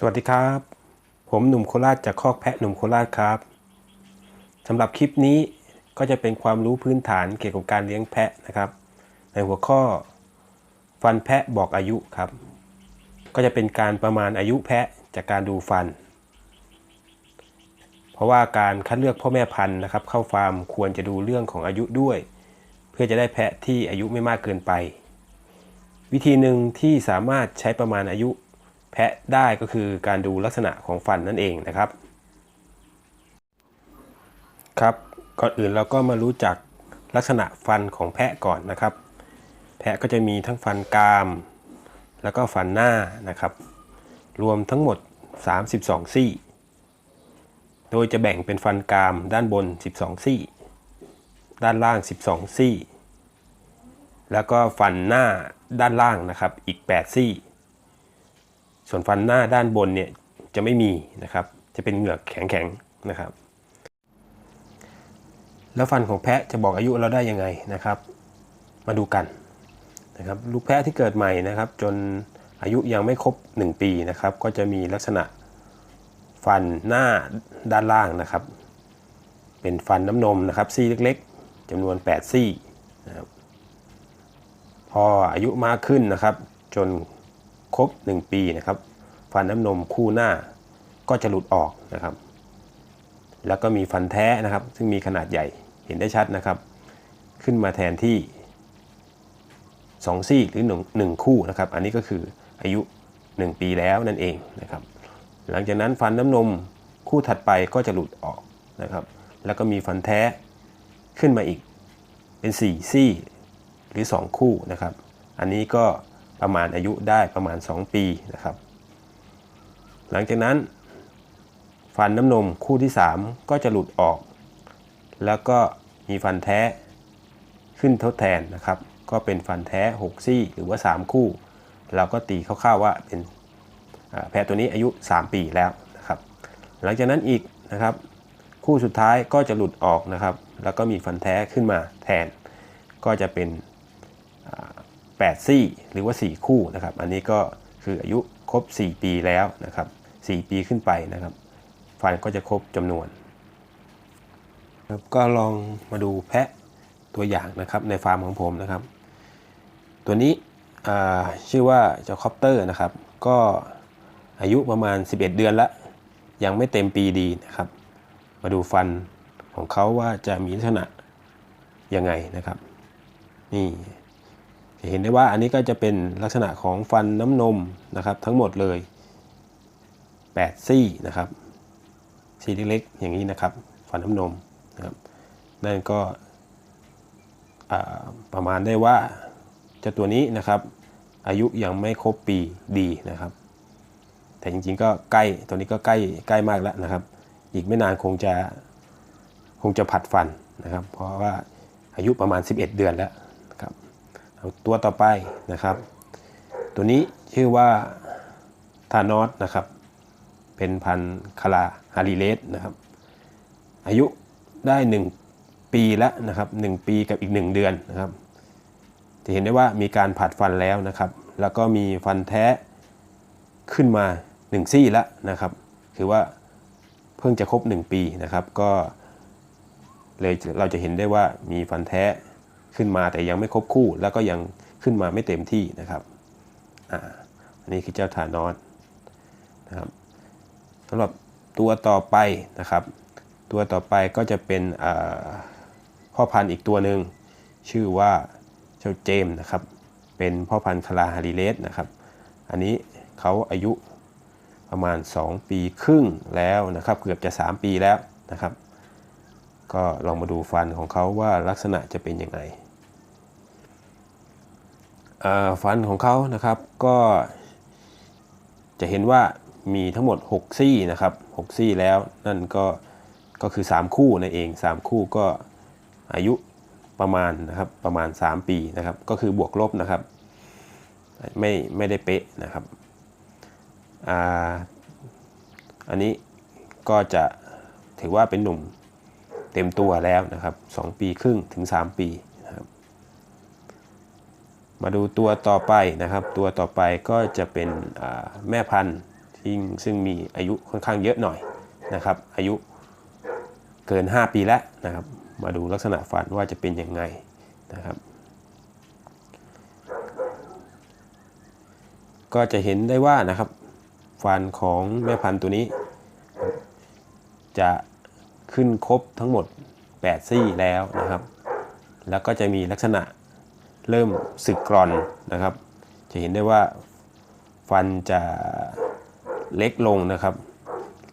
สวัสดีครับ ผมหนุ่มโคราชจากคอกแพะหนุ่มโคราชครับสำหรับคลิปนี้ก็จะเป็นความรู้พื้นฐานเกี่ยวกับการเลี้ยงแพะนะครับ ในหัวข้อฟันแพะบอกอายุครับ ก็จะเป็นการประมาณอายุแพะจากการดูฟัน เพราะว่าการคัดเลือกพ่อแม่พันธุ์นะครับ เข้าฟาร์มควรจะดูเรื่องของอายุด้วย เพื่อจะได้แพะที่อายุไม่มากเกินไป วิธีหนึ่งที่สามารถใช้ประมาณอายุ แพะได้ก็คือการดูลักษณะของฟันนั่นเองนะครับ ครับก่อนอื่นเราก็มารู้จักลักษณะฟันของแพะก่อนนะครับ แพะก็จะมีทั้งฟันกราม แล้วก็ฟันหน้านะครับ รวมทั้งหมด 32 ซี่ โดยจะแบ่งเป็นฟันกรามด้านบน 12 ซี่ ด้านล่าง 12 ซี่ แล้วก็ฟันหน้าด้านล่างนะครับอีก 8 ซี่ ส่วนฟันหน้าด้านบนเนี่ยจะไม่มีนะครับ จะเป็นเหงือกแข็งๆนะครับ แล้วฟันของแพะจะบอกอายุเราได้ยังไงนะครับ มาดูกันนะครับลูกแพะที่เกิดใหม่นะครับ จนอายุยังไม่ครบ 1 ปีนะครับ ก็จะมีลักษณะฟันหน้าด้านล่างนะครับ เป็นฟันน้ำนมนะครับซี่เล็กๆจำนวน 8 ซี่นะครับพออายุมากขึ้นนะครับ จน ครบ 1 ปีนะครับ ฟันน้ำนมคู่หน้าก็จะหลุดออกนะครับ แล้วก็มีฟันแท้นะครับ ซึ่งมีขนาดใหญ่เห็นได้ชัดนะครับ ขึ้นมาแทนที่ 2 ซี่หรือ 1 คู่นะครับ อันนี้ก็คืออายุ 1 ปีแล้วนั่นเองนะครับ หลังจากนั้นฟันน้ำนมคู่ถัดไปก็จะหลุดออกนะครับ แล้วก็มีฟันแท้ขึ้นมาอีกเป็น 4 ซี่หรือ 2 คู่นะครับ อันนี้ก็ ประมาณอายุได้ประมาณ 2 ปีนะครับ หลังจากนั้นฟันน้ำนมคู่ที่ 3 ก็จะหลุดออก แล้วก็มีฟันแท้ขึ้นทดแทนนะครับ ก็เป็นฟันแท้ 6 ซี่หรือว่า 3 คู่ เราก็ตีคร่าวๆว่าเป็นแพะตัวนี้อายุ 3 ปีแล้วนะครับ หลังจากนั้นอีกนะครับ คู่สุดท้ายก็จะหลุดออกนะครับ แล้วก็มีฟันแท้ขึ้นมาแทน ก็จะเป็น 8 ซี่หรือว่า 4 คู่นะครับ อันนี้ก็คืออายุครบ 4 ปีแล้วนะครับ 4 ปีขึ้นไปนะครับ ฟันก็จะครบจำนวนครับก็ลองมาดูแพะตัวอย่างนะครับในฟาร์มของผมนะครับ ตัวนี้ชื่อว่าเจ้าคอปเตอร์นะครับ ก็อายุประมาณ 11 เดือนละ ยังไม่เต็มปีดีนะครับ มาดูฟันของเขาว่าจะมีลักษณะยังไงนะครับ นี่ เห็นได้ว่าอันนี้ก็จะเป็นลักษณะของฟันน้ำนมนะครับทั้งหมดเลย 8 ซี่นะครับซี่เล็กๆอย่างนี้นะครับ ฟันน้ำนมนะครับนั่นก็ประมาณได้ว่าเจะตัวนี้นะครับ อายุยังไม่ครบปีดีนะครับ แต่จริงๆก็ใกล้ตัวนี้ก็ใกล้ใกล้มากแล้วนะครับ อีกไม่นานคงจะคงจะผัดฟันนะครับ เพราะว่าอายุประมาณ 11 เดือนแล้ว ตัวต่อไปนะครับ ตัวนี้ชื่อว่าทานอสนะครับ เป็นพันธุ์คาราฮาริเลสนะครับ อายุได้ 1 ปีแล้วนะครับ 1 ปีกับอีก 1 เดือนนะครับจะเห็นได้ว่ามีการผัดฟันแล้วนะครับ แล้วก็มีฟันแท้ขึ้นมา 1 ซี่แล้วนะครับ คือว่าเพิ่งจะครบ 1 ปีนะครับ ก็เลยเราจะเห็นได้ว่ามีฟันแท้ ขึ้นมาแต่ยังไม่ครบคู่ แล้วก็ยังขึ้นมาไม่เต็มที่นะครับอ่าอันนี้คือเจ้าทานอสนะครับสำหรับตัวต่อไปนะครับ ตัวต่อไปก็จะเป็นพ่อพันธุ์อีกตัวหนึ่งชื่อว่าเจ้าเจมส์นะครับ เป็นพ่อพันธุ์คาราฮาริเลสนะครับ อันนี้เขาอายุประมาณ 2 ปีครึ่งแล้วนะครับ เกือบจะ 3 ปีแล้วนะครับ ก็ลองมาดูฟันของเขาว่าลักษณะจะเป็นยังไง ฟันของเขานะครับก็จะเห็นว่ามีทั้งหมด 6 ซี่นะครับ 6 ซี่แล้วนั่นก็ก็คือ 3 คู่นั่นเอง 3 คู่ก็อายุประมาณนะครับประมาณ 3 ปีนะครับก็คือบวกลบนะครับไม่ไม่ได้เป๊ะนะครับอ่าอันนี้ก็จะถือว่าเป็นหนุ่มเต็มตัวแล้วนะครับ 2 ปีครึ่งถึง 3 ปี มาดูตัวต่อไปนะครับ ตัวต่อไปก็จะเป็นแม่พันธุ์ที่ซึ่งซึ่งมีอายุค่อนข้างเยอะหน่อยนะครับ อายุเกิน 5 ปีแล้วนะครับ มาดูลักษณะฟันว่าจะเป็นยังไงนะครับ ก็จะเห็นได้ว่านะครับ ฟันของแม่พันธุ์ตัวนี้ จะขึ้นครบทั้งหมด 8 ซี่แล้วนะครับ แล้วก็จะมีลักษณะ เริ่มสึกกร่อนนะครับ จะเห็นได้ว่าฟันจะเล็กลงนะครับ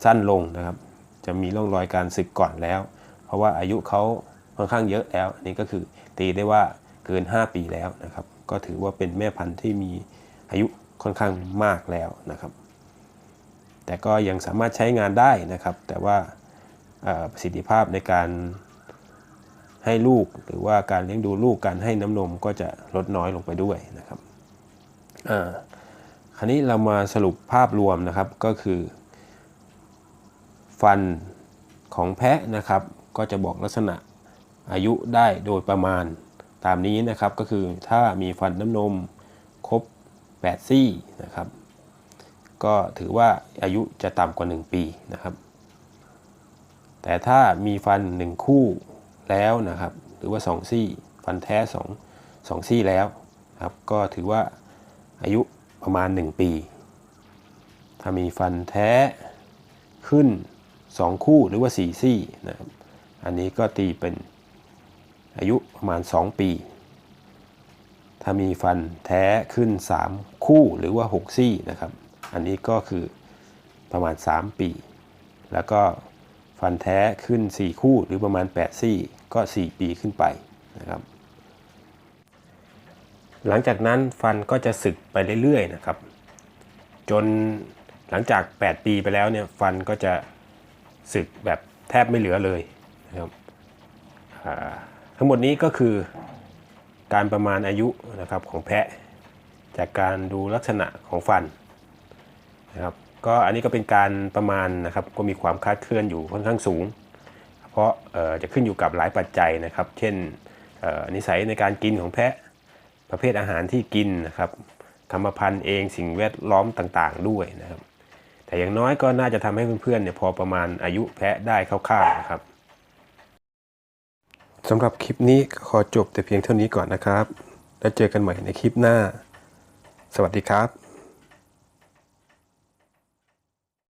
สั้นลงนะครับ จะมีร่องรอยการสึกก่อนแล้ว เพราะว่าอายุเขาค่อนข้างเยอะแล้ว อันนี้ก็คือตีได้ว่าเกิน 5 ปีแล้วนะครับ ก็ถือว่าเป็นแม่พันธุ์ที่มีอายุค่อนข้างมากแล้วนะครับ แต่ก็ยังสามารถใช้งานได้นะครับ แต่ว่าประสิทธิภาพในการ ให้ลูกหรือว่าการเลี้ยงดูลูกการให้น้ำนมก็จะลดน้อยลงไปด้วยนะครับอ่าคราวนี้เรามาสรุปภาพรวมนะครับก็คือ ฟันของแพะนะครับ ก็จะบอกลักษณะอายุได้โดยประมาณตามนี้นะครับก็คือถ้ามีฟันน้ำนมครบ8ซี่นะครับ ก็ถือว่าอายุจะต่ำกว่า 1 ปีนะครับ แต่ถ้ามีฟัน 1 คู่ แล้วนะครับ หรือว่า 2 ซี่ ฟันแท้ 2 2 ซี่แล้วครับ ก็ถือว่าอายุประมาณ 1 ปี ถ้ามีฟันแท้ขึ้น 2 คู่หรือว่า 4 ซี่นะครับ อันนี้ก็ตีเป็นอายุประมาณ 2 ปี ถ้ามีฟันแท้ขึ้น 3 คู่หรือว่า 6 ซี่นะครับ อันนี้ก็คือประมาณ 3 ปี แล้วก็ ฟันแท้ขึ้น 4 คู่หรือประมาณ 8 ซี่ก็ 4 ปีขึ้นไปนะครับ หลังจากนั้นฟันก็จะสึกไปเรื่อยๆนะครับ จนหลังจาก 8 ปีไปแล้วเนี่ยฟันก็จะสึกแบบแทบไม่เหลือเลยนะครับทั้งหมดนี้ก็คือการประมาณอายุนะครับของแพะ จากการดูลักษณะของฟันนะครับ ก็อันนี้ก็เป็นการประมาณนะครับก็มีความคาดเคลื่อนอยู่ค่อนข้างสูง เพราะจะขึ้นอยู่กับหลายปัจจัยนะครับ เช่นนิสัยในการกินของแพะประเภทอาหารที่กินนะครับกรรมพันธุ์เองสิ่งแวดล้อมต่างๆ ด้วยนะครับ แต่อย่างน้อยก็น่าจะทำให้เพื่อนๆเนี่ยพอประมาณอายุแพะได้คร่าวๆนะครับสำหรับคลิปนี้ขอจบแต่เพียงเท่านี้ก่อนนะครับ แล้วเจอกันใหม่ในคลิปหน้า สวัสดีครับ